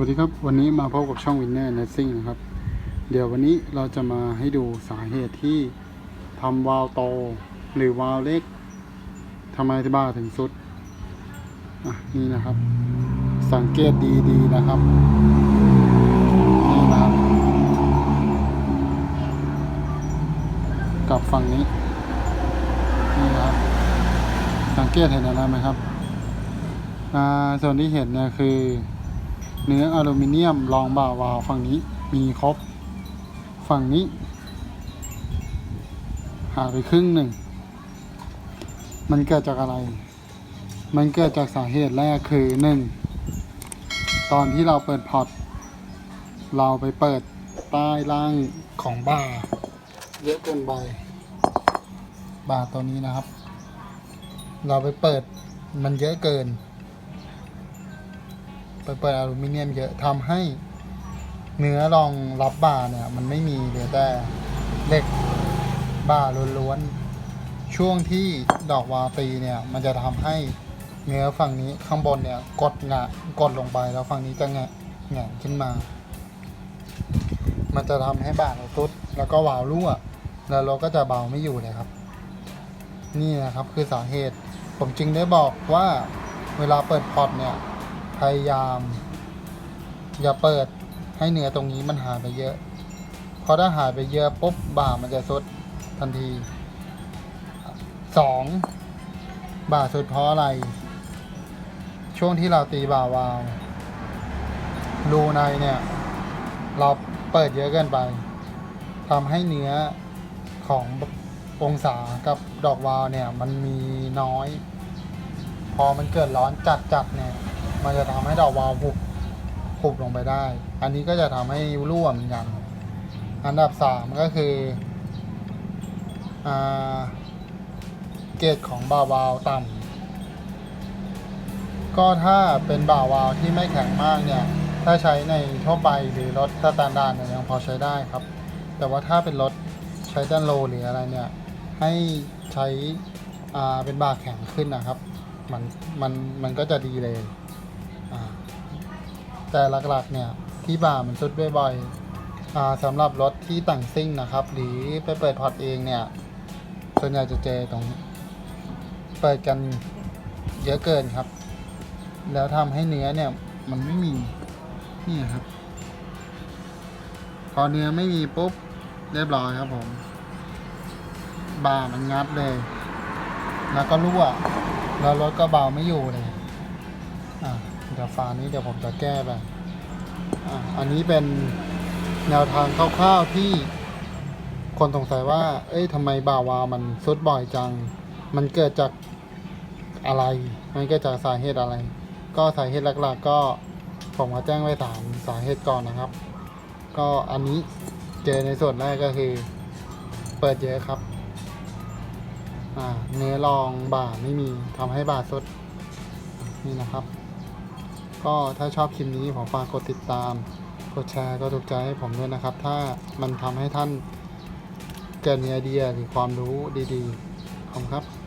วัสดีครับ วันนี้มาพบกับช่อง Winner Nursing นะครับ เดี๋ยววันนี้เราจะมาให้ดูสาเหตุที่ทำวาล์วโต หรือวาล์วเล็กทำไมที่บ้าถึงสุดนี่นะครับ สังเกตดีๆนะครับนี่นะครับ กับฝั่งนี้นี่นะครับ สังเกตเห็นอะไรไหมครับอ่าส่วนที่เห็นเนี่ยคือ เนื้ออลูมิเนียมรองบ่าวาล์วฝั่งนี้มีครบ ฝั่งนี้ หายไปครึ่งหนึ่ง มันเกิดจากอะไร มันเกิดจากสาเหตุแรกคือหนึ่งตอนที่เราเปิดพอร์ตเราไปเปิดใต้ล่างของบ่าเยอะเกินไปบ่าตัวนี้นะครับ เราไปเปิดมันเยอะเกินไป เปิดอลูมิเนียมเยอะทำให้เนื้อรองรับบ่าเนี่ย มันไม่มีเหลือแต่เหล็กบ่าล้วนๆ ช่วงที่ดอกวาตีเนี่ย มันจะทำให้เนื้อฝั่งนี้ข้างบนเนี่ย กดงะกดลงไปแล้วฝั่งนี้จะแงะแงะขึ้นมา มันจะทำให้บ่าเราตุดแล้วก็วาล์วรั่ว แล้วเราก็จะเบาไม่อยู่เลยครับ นี่นะครับคือสาเหตุผมจึงได้บอกว่าเวลาเปิดพอร์ตเนี่ย พยายาม อย่าเปิดให้เนื้อตรงนี้มันหายไปเยอะ เพราะถ้าหายไปเยอะปุ๊บบ่ามันจะสุดทันทีสองบ่าสุดเพราะอะไร ช่วงที่เราตีบ่าวาวรูในเนี่ย เราเปิดเยอะเกินไปทำให้เนื้อขององศากับดอกวาวเนี่ย มันมีน้อย พอมันเกิดร้อนจัดๆเนี่ย มันจะทำให้ดอกวาล์วหุบหุบลงไปได้ อันนี้ก็จะทำให้รั่วเหมือนกัน อันดับสามก็คืออเกรดของบ่าวาล์วต่ำก็ถ้าเป็นบ่าวาล์วที่ไม่แข็งมากเนี่ย ถ้าใช้ในทั่วไปหรือรถสแตนดาร์ดเนี่ยยังพอใช้ได้ครับ แต่ว่าถ้าเป็นรถใช้ด้านโลหรืออะไรเนี่ย ให้ใช้เป็นบ่าแข็งขึ้นนะครับ มันมันมันก็จะดีเลย แต่หลักๆเนี่ยที่บ่ามันสุดบ่อยๆสำหรับรถที่แต่งซิ่งนะครับ หรือไปเปิดพอร์ตเองเนี่ยส่วนใหญ่จะเจอตรงเปิดกันเยอะเกินครับ แล้วทำให้เนื้อเนี่ยมันไม่มีนี่ครับ พอเนื้อไม่มีปุ๊บเรียบร้อยครับผมบ่ามันงัดเลย แล้วก็รั่วแล้วรถก็เบาไม่อยู่เลยอะ เดี๋ยวฝานี้เดี๋ยวผมจะแก้ไปออันนี้เป็นแนวทางคร่าวๆที่คนสงสัยว่า เอ้ยทำไมบ่าวามันซุดบ่อยจัง มันเกิดจากอะไร มันเกิดจากสาเหตุอะไร ก็สาเหตุหลักๆก็ผมมาแจ้งไว้สามสาเหตุก่อนนะครับ ก็อันนี้เจอในส่วนแรกก็คือ เปิดเยอะครับ อ่า เนื้อรองบ่าไม่มีทำให้บ่าสดนี่นะครับ ก็ถ้าชอบคลิปนี้ผมฝากกดติดตาม กดแชร์ก็ถูกใจให้ผมด้วยนะครับ ถ้ามันทำให้ท่านเกิดมีไอเดียหรือความรู้ดีๆขอบคุณครับ